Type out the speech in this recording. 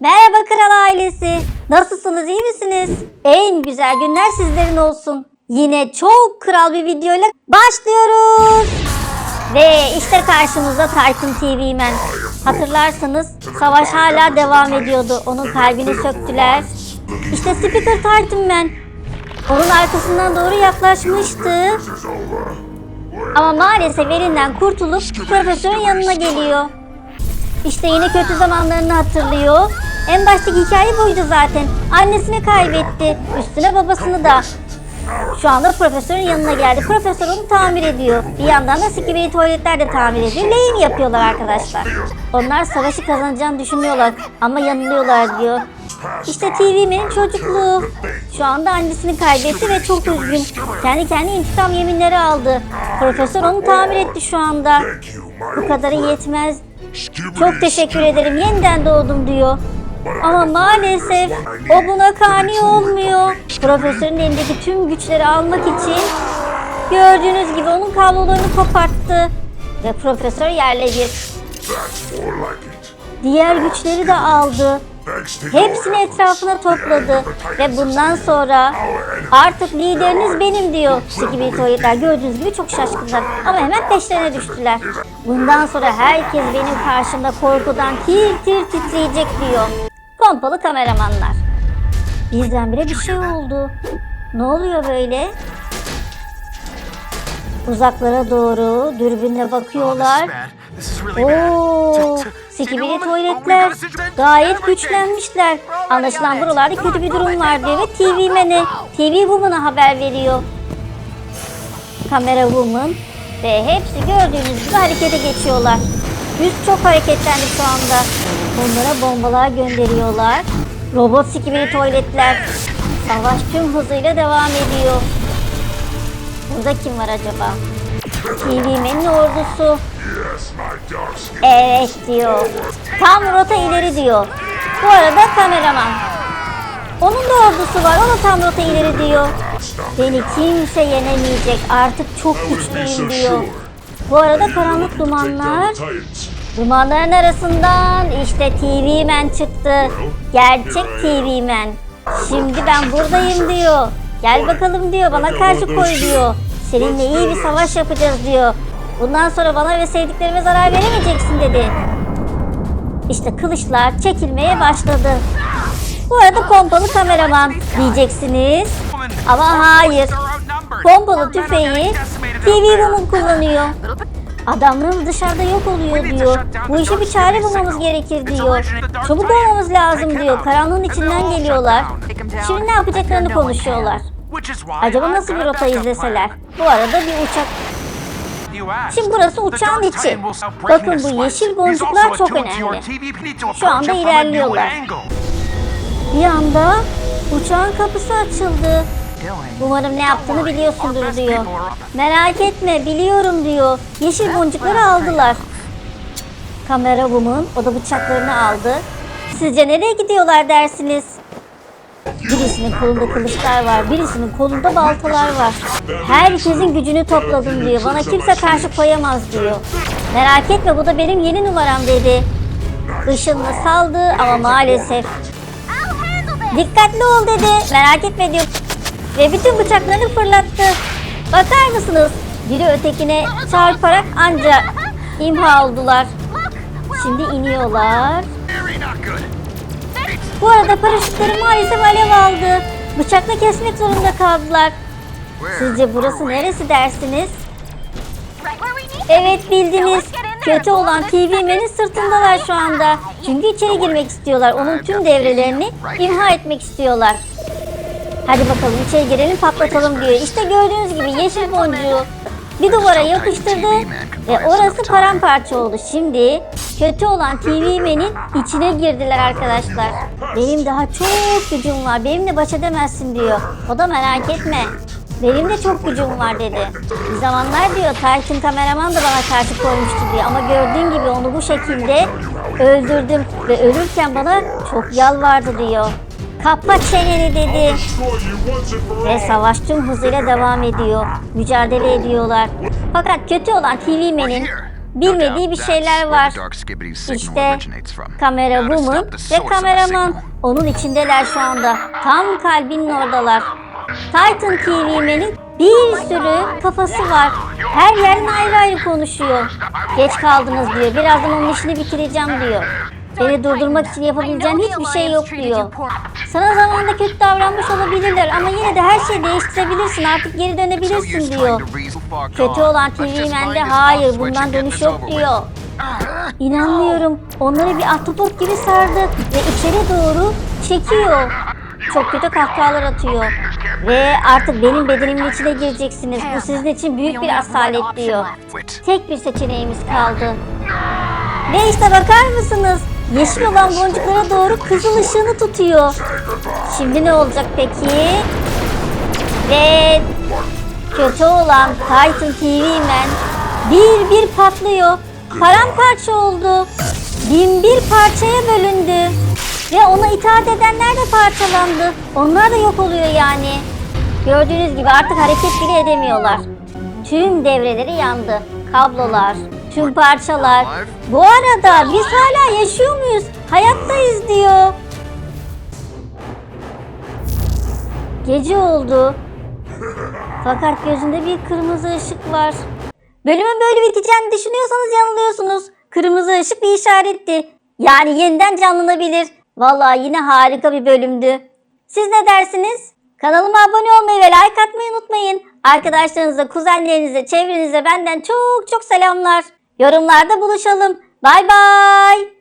Merhaba kral ailesi. Nasılsınız iyi misiniz? En güzel günler sizlerin olsun. Yine çok kral bir videoyla başlıyoruz. Ve işte karşımızda Titan TV Man. Hatırlarsanız savaş hala devam ediyordu. Onun kalbini söktüler. İşte Speaker Titan Man. Onun arkasından doğru yaklaşmıştı. Ama maalesef elinden kurtulup profesörün yanına geliyor. İşte yine kötü zamanlarını hatırlıyor. En baştaki hikaye buydu zaten. Annesini kaybetti. Üstüne babasını da. Şu anda profesörün yanına geldi. Profesör onu tamir ediyor. Bir yandan da Skibidi tuvaletler de tamir ediyor. Lehim yapıyorlar arkadaşlar. Onlar savaşı kazanacağını düşünüyorlar. Ama yanılıyorlar diyor. İşte TV'nin çocukluğu. Şu anda annesini kaybetti ve çok üzgün. Kendi kendi intikam yeminleri aldı. Profesör onu tamir etti şu anda. Bu kadarı yetmez. Çok teşekkür ederim. Yeniden doğdum diyor. Ama maalesef o buna kani olmuyor. Profesörün elindeki tüm güçleri almak için gördüğünüz gibi onun kablolarını koparttı. Ve profesör yerle bir. Diğer güçleri de aldı. Hepsini etrafına topladı ve bundan sonra artık lideriniz benim diyor. Skibidi tuvaletler gördüğünüz gibi çok şaşkınlar ama hemen peşlerine düştüler. Bundan sonra herkes benim karşımda korkudan tir tir titreyecek diyor. Pompalı kameramanlar. Birdenbire bir şey oldu. Ne oluyor böyle? Uzaklara doğru dürbünle bakıyorlar. Oo, Skibidi tuvaletler gayet güçlenmişler. Anlaşılan buralarda kötü bir durum var diyor ve TV Man'e, TV Woman'a haber veriyor. Kamera Woman ve hepsi gördüğünüz gibi harekete geçiyorlar. Üst çok hareketlendi şu anda. Onlara bombalar gönderiyorlar. Robot Skibidi tuvaletler. Savaş tüm hızıyla devam ediyor. Burada kim var acaba? TV Man'in ordusu. Evet diyor. Tam rota ileri diyor. Bu arada kameraman. Onun da ordusu var. O da tam rota ileri diyor. Beni kimse yenemeyecek. Artık çok güçlüyüm diyor. Bu arada karanlık dumanlar. Dumanların arasından işte TV Man çıktı. Gerçek TV Man. Şimdi ben buradayım diyor. Gel bakalım diyor. Bana karşı koy diyor. Seninle iyi bir savaş yapacağız diyor. Bundan sonra bana ve sevdiklerime zarar veremeyeceksin dedi. İşte kılıçlar çekilmeye başladı. Bu arada pompalı kameraman diyeceksiniz. Ama hayır. Pompalı tüfeği TV Woman kullanıyor. Adamlarımız dışarıda yok oluyor diyor. Bu işe bir çare bulmamız gerekir diyor. Çabuk olmamız lazım diyor. Karanlığın içinden geliyorlar. Şimdi ne yapacaklarını konuşuyorlar. Acaba nasıl bir rota izleseler? Bu arada bir uçak Şimdi burası uçağın içi. Bakın bu yeşil boncuklar çok önemli. Şu anda ilerliyorlar. Bir anda uçağın kapısı açıldı. Umarım ne yaptığını biliyorsundur diyor. Merak etme biliyorum diyor. Yeşil boncukları aldılar. Kamera woman o da bıçaklarını aldı. Sizce nereye gidiyorlar dersiniz? Birisinin kolunda kılıçlar var, birisinin kolunda baltalar var. Herkesin gücünü topladım diyor. Bana kimse karşı koyamaz diyor. Merak etme bu da benim yeni numaram dedi. Işınlı saldı ama maalesef. Dikkatli ol dedi. Merak etme diyor. Ve bütün bıçaklarını fırlattı. Bakar mısınız? Biri ötekine çarparak anca imha oldular. Şimdi iniyorlar. Bu arada paraşütleri maalesef alev aldı. Bıçakla kesmek zorunda kaldılar. Sizce burası neresi dersiniz? Evet bildiniz. Kötü olan TV Man'in sırtındalar şu anda. Çünkü içeri girmek istiyorlar. Onun tüm devrelerini imha etmek istiyorlar. Hadi bakalım içeri girelim patlatalım diyor. İşte gördüğünüz gibi yeşil boncuğu bir duvara yapıştırdı ve orası paramparça oldu. Şimdi kötü olan TV Man'in içine girdiler arkadaşlar. Benim daha çok gücüm var. Benimle baş edemezsin diyor. O da merak etme. Benim de çok gücüm var dedi. Bir zamanlar diyor Titan kameraman da bana karşı koymuştu diyor. Ama gördüğün gibi onu bu şekilde öldürdüm. Ve ölürken bana çok yalvardı diyor. Kapa çeneni dedi. Ve savaş tüm hızıyla devam ediyor. Mücadele ediyorlar. Fakat kötü olan TV Man'in bilmediği bir şeyler var. İşte kamera woman ve kameraman. Onun içindeler şu anda. Tam kalbinin oradalar. Titan TV'menin bir sürü kafası var. Her yerden ayrı ayrı konuşuyor. Geç kaldınız diyor. Birazdan onun işini bitireceğim diyor. Beni durdurmak için yapabileceğim hiçbir şey yok diyor. Sana zamanında kötü davranmış olabilirler ama yine de her şeyi değiştirebilirsin. Artık geri dönebilirsin diyor. Kötü olan TV Man'de hayır bundan dönüş yok diyor. İnanmıyorum. Onları bir ahtapot gibi sardı ve içeri doğru çekiyor. Çok kötü kahkahalar atıyor. Ve artık benim bedenimin içine gireceksiniz. Bu sizin için büyük bir asalet diyor. Tek bir seçeneğimiz kaldı. Ve işte bakar mısınız? Yeşil olan boncuklara doğru kızıl ışığını tutuyor. Şimdi ne olacak peki? Ve kötü olan Titan TV Man bir bir patlıyor. Paramparça oldu. Bin bir parçaya bölündü. Ve ona itaat edenler de parçalandı. Onlar da yok oluyor yani. Gördüğünüz gibi artık hareket bile edemiyorlar. Tüm devreleri yandı. Kablolar, tüm parçalar. Bu arada biz hala yaşıyor muyuz? Hayattayız diyor. Gece oldu. Fakat gözünde bir kırmızı ışık var. Bölümün böyle biteceğini düşünüyorsanız yanılıyorsunuz. Kırmızı ışık bir işaretti. Yani yeniden canlanabilir. Vallahi yine harika bir bölümdü. Siz ne dersiniz? Kanalıma abone olmayı ve like atmayı unutmayın. Arkadaşlarınıza, kuzenlerinize, çevrenize benden çok çok selamlar. Yorumlarda buluşalım. Bay bay.